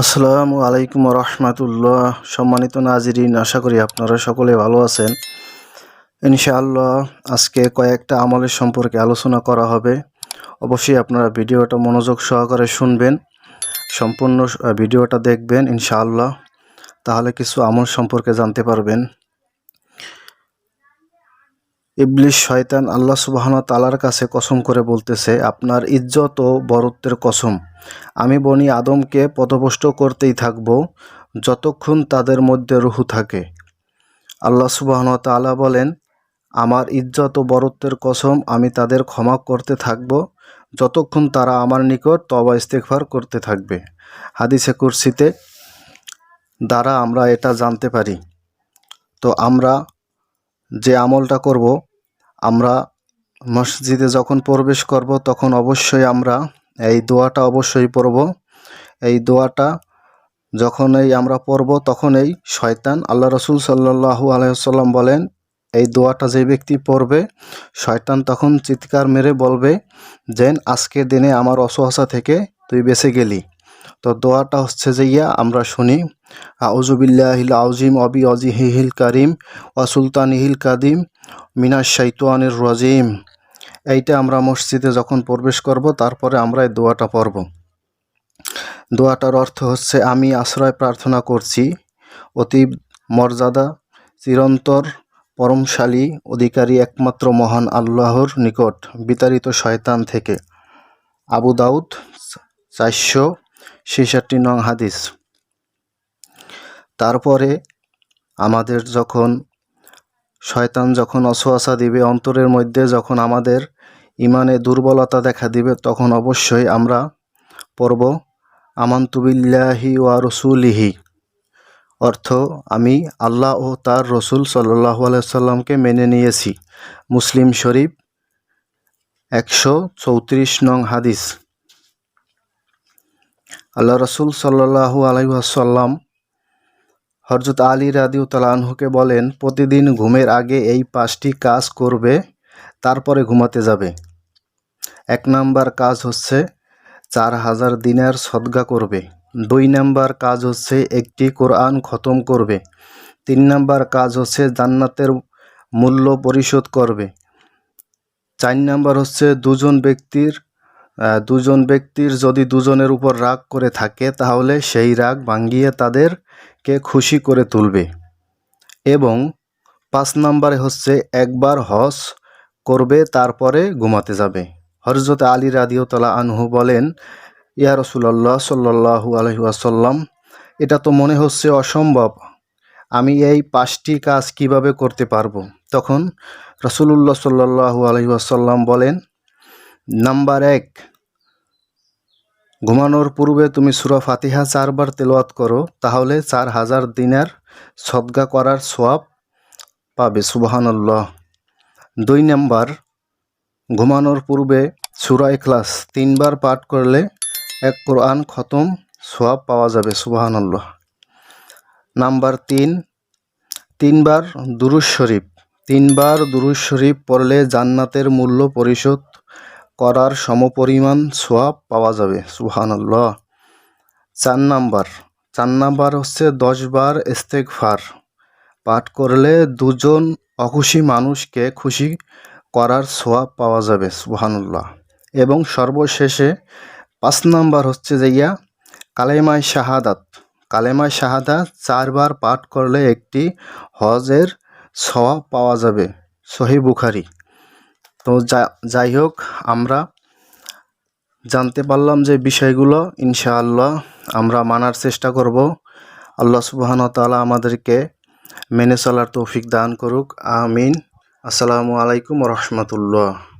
আসসালামু আলাইকুম রহমতুল্লাহ। সম্মানিত নাজিরিন, আশা করি আপনারা সকলে ভালো আছেন। ইনশাআল্লাহ আজকে কয়েকটা আমলের সম্পর্কে আলোচনা করা হবে। অবশ্যই আপনারা ভিডিওটা মনোযোগ সহকারে শুনবেন, সম্পূর্ণ ভিডিওটা দেখবেন ইনশাআল্লাহ। তাহলে কিছু আমল সম্পর্কে জানতে পারবেন। ইবলিশ শয়তান আল্লাহ সুবাহন তালার কাছে কসম করে বলতেছে, আপনার ইজ্জত ও বরত্বের কসম। আমি বনি আদমকে পথভ্রষ্ট করতেই থাকব, যতক্ষণ তাদের মধ্যে রুহু থাকে। আল্লাহ সুবাহন তালা বলেন, আমার ইজ্জত ও বরত্বের কসম আমি তাদের ক্ষমা করতে থাকব, যতক্ষণ তারা আমার নিকট তবা ইস্তেকফার করতে থাকবে। হাদিসে কুরসিতে দ্বারা আমরা এটা জানতে পারি। তো আমরা যে আমলটা করব, আমরা মসজিদে যখন প্রবেশ করব, তখন অবশ্যই আমরা এই দোয়াটা অবশ্যই পড়ব। এই দোয়াটা যখনই আমরা পড়ব এই শয়তান আল্লাহ রসুল সাল্লাহু আলাইসাল্লাম বলেন, এই দোয়াটা যে ব্যক্তি পড়বে, শয়তান তখন চিৎকার মেরে বলবে যেন আজকের দিনে আমার অসহসা থেকে তুই বেঁচে গেলি। তো দোয়াটা হচ্ছে যে ইয়া, আমরা শুনি আউজুবিল্লাহিল আউজিম অবি অজিহিল কারিম অসুলতানিহিল কাদিম মিনাস শাইতানির রাজিম। এইটা আমরা মসজিদে যখন প্রবেশ করব, তারপরে আমরা এই দোয়াটা পড়ব। দোয়াটার অর্থ হচ্ছে, আমি আশ্রয় প্রার্থনা করছি, অতি মর্যাদা, চিরন্তর, পরমশালী, অধিকারী একমাত্র মহান আল্লাহর নিকট বিতাড়িত শয়তান থেকে। আবু দাউদ, চারশো ছেষট্টি নং হাদিস। তারপরে আমাদের যখন, শয়তান যখন অসোয়াশা দিবে, অন্তরের মধ্যে যখন আমাদের ইমানে দুর্বলতা দেখা দিবে, তখন অবশ্যই আমরা পড়ব আমান্তুবিল্লাহি ওয়া রসুলিহি। অর্থ, আমি আল্লাহ ও তার রসুল সাল্লাহ সাল্লামকে মেনে নিয়েছি। মুসলিম শরীফ একশো চৌত্রিশ নং হাদিস। আল্লাহ রসুল সাল্লাহু আলাইসাল্লাম হরজত আলী রাদিউ তালানহুকে বলেন, প্রতিদিন ঘুমের আগে এই পাঁচটি কাজ করবে, তারপরে ঘুমাতে যাবে। এক নাম্বার কাজ হচ্ছে চার হাজার দিনের সদগা করবে। দুই নাম্বার কাজ হচ্ছে একটি কোরআন খতম করবে। তিন নাম্বার কাজ হচ্ছে জান্নাতের মূল্য পরিশোধ করবে। চার নাম্বার হচ্ছে দুজন ব্যক্তির দুজন ব্যক্তির যদি দুজনের উপর রাগ করে থাকে, তাহলে সেই রাগ ভাঙ্গিয়ে তাদেরকে খুশি করে তুলবে। এবং পাঁচ নম্বরে হচ্ছে, একবার হস করবে, তারপরে ঘুমাতে যাবে। হরজত আলী রাদিউতলা আনহু বলেন, ইয়া রসুল্লাহ সাল্লাহু আলহিহাসাল্লাম এটা তো মনে হচ্ছে অসম্ভব। আমি এই পাঁচটি কাজ কীভাবে করতে পারব? তখন রসুল্লাহ সাল্লাহু আলহিহাসাল্লাম বলেন নাম্বার এক, ঘুমানোর পূর্বে তুমি সুরা ফাতিহা চারবার তেলাওয়াত করো, তাহলে চার হাজার দিনের সদগা করার সোয়াব পাবে সুবাহান্লাহ দুই নাম্বার, ঘুমানোর পূর্বে সুরা এখলাস তিনবার পাঠ করলে এক কোরআন খতম সোয়াব পাওয়া যাবে সুবাহান্লাহ নাম্বার তিন, তিনবার দুরুজ শরীফ, তিনবার দুরুজ শরীফ পড়লে জান্নাতের মূল্য পরিশোধ করার সমপরিমাণ সোয়াব পাওয়া যাবে, সুবহানাল্লাহ। চার নাম্বার চার নাম্বার হচ্ছে দশ বার ইস্তেগফার। পাঠ করলে দুজন অখুশি মানুষকে খুশি করার সোয়াব পাওয়া যাবে, সুবহানাল্লাহ। এবং সর্বশেষে পাঁচ নাম্বার হচ্ছে যে ইয়া, কালেমায় শাহাদাত। কালেমায় শাহাদাত চারবার পাঠ করলে একটি হজের সোয়াব পাওয়া যাবে সহি বুখারি। তো যাই হোক, আমরা জানতে পারলাম যে বিষয়গুলো, ইনশাআল্লাহ আমরা মানার চেষ্টা করব। আল্লাহ সুবহান তাআলা আমাদেরকে মেনে চলার তৌফিক দান করুক। আমিন। আসসালামু আলাইকুম রহমতুল্লাহ।